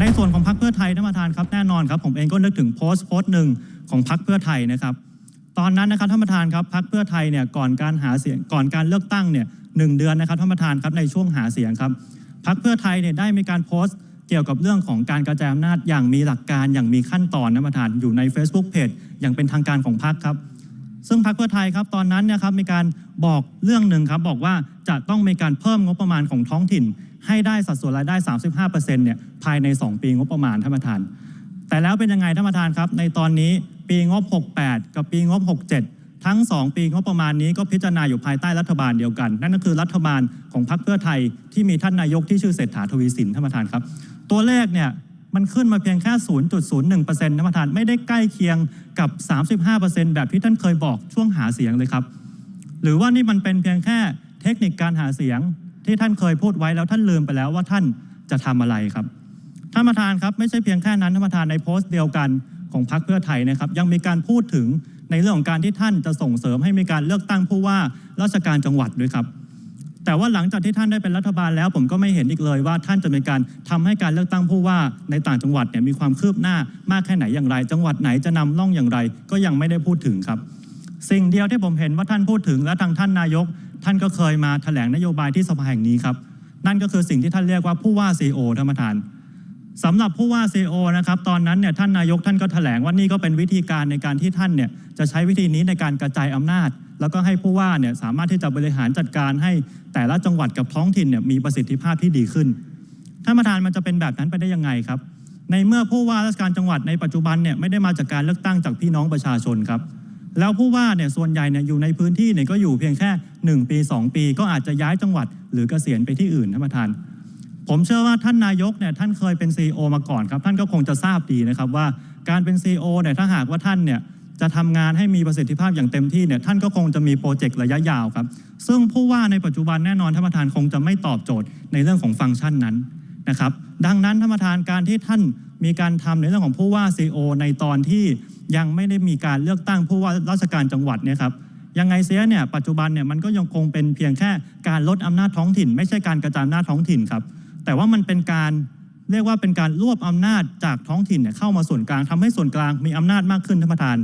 ในส่วนของพรรคเพื่อไทยท่านประธานครับแน่นอนครับ ผมเองก็นึกถึงโพสต์โพสต์หนึ่งของพรรคเพื่อไทยนะครับตอนนั้นนะครับท่านประธานครับพรรคเพื่อไทยเนี่ยก่อนการหาเสียงก่อนการเลือกตั้งเนี่ยหนึ่งเดือนนะครับท่านประธานครับในช่วงหาเสียงครับพรรคเพื่อไทยเนี่ยได้มีการโพสต์เกี่ยวกับเรื่องของการกระจายอำนาจอย่างมีหลักการอย่างมีขั้นตอนท่านประธานอยู่ใน Facebook Page อย่างเป็นทางการของพรรคครับ ซึ่งพรรคเพื่อไทยครับตอนนั้นเนะครับมีการบอกเรื่องหนึ่งครับบอกว่าจะต้องมีการเพิ่มงบประมาณของท้องถิ่น ให้ได้สัดส่วนรายได้ 35%เนี่ยภายใน 2 ปีงบประมาณท่านประธาน แต่แล้วเป็นยังไงท่านประธานครับ ในตอนนี้ปีงบ 68 กับปีงบ 67 ทั้ง 2 ปีงบประมาณนี้ก็พิจารณาอยู่ภายใต้รัฐบาลเดียวกัน นั่นก็คือรัฐบาลของพรรคเพื่อไทยที่มีท่านนายกที่ชื่อเศรษฐาทวีสินท่านประธานครับ ตัวเลขเนี่ยมันขึ้นมาเพียงแค่ 0.01%ท่านประธานไม่ได้ใกล้เคียงกับ 35%แบบที่ท่านเคยบอกช่วงหาเสียงเลยครับ หรือว่านี่มันเป็นเพียงแค่เทคนิคการหาเสียง ที่ท่านเคยพูดไว้แล้วท่านลืมไปแล้วว่าท่านจะทำอะไรครับท่านประธานครับไม่ใช่เพียงแค่นั้นท่านประธานในโพสต์เดียวกันของพรรคเพื่อไทยนะครับ ยังมีการพูดถึงในเรื่องของการที่ท่านจะส่งเสริมให้มีการเลือกตั้งผู้ว่าราชการจังหวัดด้วยครับ แต่ว่าหลังจากที่ท่านได้เป็นรัฐบาลแล้ว ผมก็ไม่เห็นอีกเลยว่าท่านจะมีการทำให้การเลือกตั้งผู้ว่าในต่างจังหวัดเนี่ยมีความคืบหน้ามากแค่ไหนอย่างไร จังหวัดไหนจะนำร่องอย่างไร ก็ยังไม่ได้พูดถึงครับ สิ่งเดียวที่ผมเห็นว่าท่านพูดถึงและทางท่านนายก ท่านก็เคยมาแถลงนโยบายที่สภาแห่งนี้ครับ นั่นก็คือสิ่งที่ท่านเรียกว่าผู้ว่าซีโอท่านประธานสำหรับผู้ว่าซีโอนะครับตอนนั้นเนี่ยท่านนายกท่านก็แถลงว่านี่ก็เป็นวิธีการในการที่ท่านเนี่ยจะใช้วิธีนี้ในการกระจายอำนาจ แล้วก็ให้ผู้ว่าเนี่ยสามารถที่จะบริหารจัดการให้แต่ละจังหวัดกับท้องถิ่นเนี่ยมีประสิทธิภาพที่ดีขึ้นท่านประธานมันจะเป็นแบบนั้นไปได้ยังไงครับ ในเมื่อผู้ว่าราชการจังหวัดในปัจจุบันเนี่ยไม่ได้มาจากการเลือกตั้งจากพี่น้องประชาชนครับ แล้วผู้ว่าเนี่ยส่วนใหญ่เนี่ยอยู่ในพื้นที่เนี่ยก็อยู่เพียงแค่ 1 ปี 2 ปี ก็อาจจะย้ายจังหวัด หรือเกษียณไปที่อื่นท่านประธาน ผมเชื่อว่าท่านนายกเนี่ยท่านเคยเป็น CEO มาก่อนครับ ท่านก็คงจะทราบดีนะครับว่าการเป็น CEO เนี่ยถ้าหากว่าท่านเนี่ยจะทำงานให้มีประสิทธิภาพอย่างเต็มที่เนี่ยท่านก็คงจะมีโปรเจกต์ระยะยาวครับ ซึ่งผู้ว่าในปัจจุบันแน่นอนท่านประธานคงจะไม่ตอบโจทย์ในเรื่องของฟังก์ชันนั้นนะครับ ดังนั้นท่านประธานการที่ท่านมีการทำในเรื่องของผู้ว่า CEO ในตอนที่ ยังไม่ได้มีการเลือกตั้งผู้ว่าราชการจังหวัดเนี่ยครับยังไงเสียเนี่ยปัจจุบันเนี่ยมันก็ยังคงเป็นเพียงแค่การลดอำนาจท้องถิ่น ไม่ใช่การกระจายอำนาจท้องถิ่นครับแต่ว่ามันเป็นการเรียกว่าเป็นการรวบอำนาจจากท้องถิ่นเนี่ยเข้ามาส่วนกลางทำให้ส่วนกลางมีอำนาจมากขึ้นท่านประธาน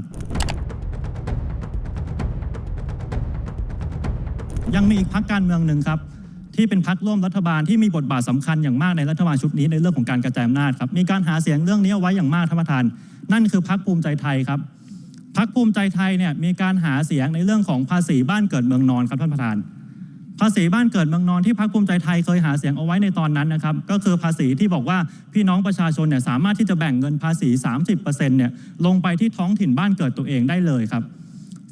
ยังมีอีกพักการเมืองหนึ่งครับ ที่เป็นพักร่วมรัฐบาลที่มีบทบาทสำคัญอย่างมากในรัฐบาลชุดนี้ในเรื่องของการกระจายอำนาจครับมีการหาเสียงเรื่องนี้เอาไว้อย่างมากท่านประธาน นั่นคือพักภูมิใจไทยครับพักภูมิใจไทยเนี่ยมีการหาเสียงในเรื่องของภาษีบ้านเกิดเมืองนอนครับท่านประธาน ภาษีบ้านเกิดเมืองนอนที่พรรคภูมิใจไทยเคยหาเสียงเอาไว้ในตอนนั้นนะครับก็คือภาษีที่บอกว่าพี่น้องประชาชนเนี่ยสามารถที่จะแบ่งเงินภาษี 30%เนี่ยลงไปที่ท้องถิ่นบ้านเกิดตัวเองได้เลยครับ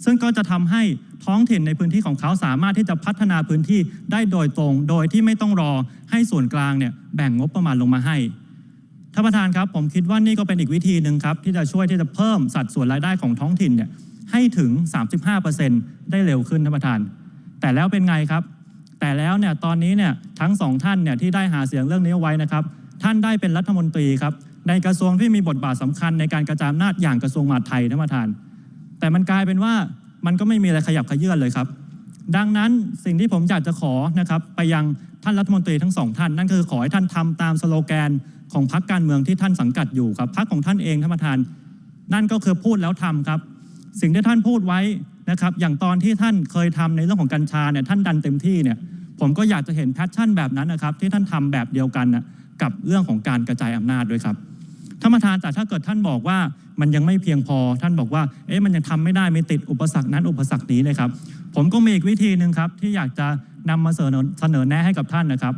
ซึ่งก็จะทำให้ท้องถิ่นในพื้นที่ของเขาสามารถที่จะพัฒนาพื้นที่ได้โดยตรง โดยที่ไม่ต้องรอให้ส่วนกลางเนี่ยแบ่งงบประมาณลงมาให้ท่านประธานครับ ผมคิดว่านี่ก็เป็นอีกวิธีหนึ่งครับ ที่จะช่วยที่จะเพิ่มสัดส่วนรายได้ของท้องถิ่นเนี่ยให้ถึง 35%ได้เร็วขึ้นท่านประธาน แต่แล้วเป็นไงครับ แต่แล้วเนี่ยตอนนี้เนี่ยทั้งสองท่านเนี่ยที่ได้หาเสียงเรื่องนี้ไว้นะครับ ท่านได้เป็นรัฐมนตรีครับในกระทรวงที่มีบทบาทสำคัญในการกระจายอำนาจอย่างกระทรวงมหาดไทยท่านประธาน แต่มันกลายเป็นว่ามันก็ไม่มีอะไรขยับขยื่นเลยครับ ดังนั้นสิ่งที่ผมอยากจะขอนะครับไปยังท่านรัฐมนตรีทั้งสองท่าน นั่นคือขอให้ท่านทำตามสโลแกนของพรรคการเมืองที่ท่านสังกัดอยู่ครับพรรคของท่านเองท่านประธาน นั่นก็คือพูดแล้วทำครับ สิ่งที่ท่านพูดไว้นะครับ อย่างตอนที่ท่านเคยทำในเรื่องของกัญชาเนี่ยท่านดันเต็มที่เนี่ยผมก็อยากจะเห็นแพชชั่นแบบนั้นนะครับที่ท่านทำแบบเดียวกันนะกับเรื่องของการกระจายอำนาจด้วยครับ ท่านประธานแต่ถ้าเกิดท่านบอกว่ามันยังไม่เพียงพอ ท่านบอกว่าเอ๊ะมันยังทำไม่ได้มีติดอุปสรรคนั้นอุปสรรคนี้เลยครับ ผมก็มีอีกวิธีหนึ่งครับที่อยากจะนำมาเสนอเสนอแนะให้กับท่านนะครับ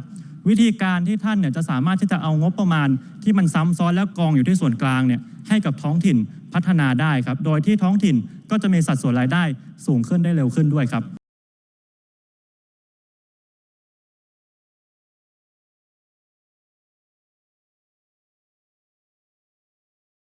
วิธีการที่ท่านเนี่ยจะสามารถที่จะเอางบประมาณ ที่มันซ้ำซ้อนแล้วกองอยู่ที่ส่วนกลางเนี่ยให้กับท้องถิ่นพัฒนาได้ครับ โดยที่ท้องถิ่นก็จะมีสัดส่วนรายได้สูงขึ้นได้เร็วขึ้นด้วยครับ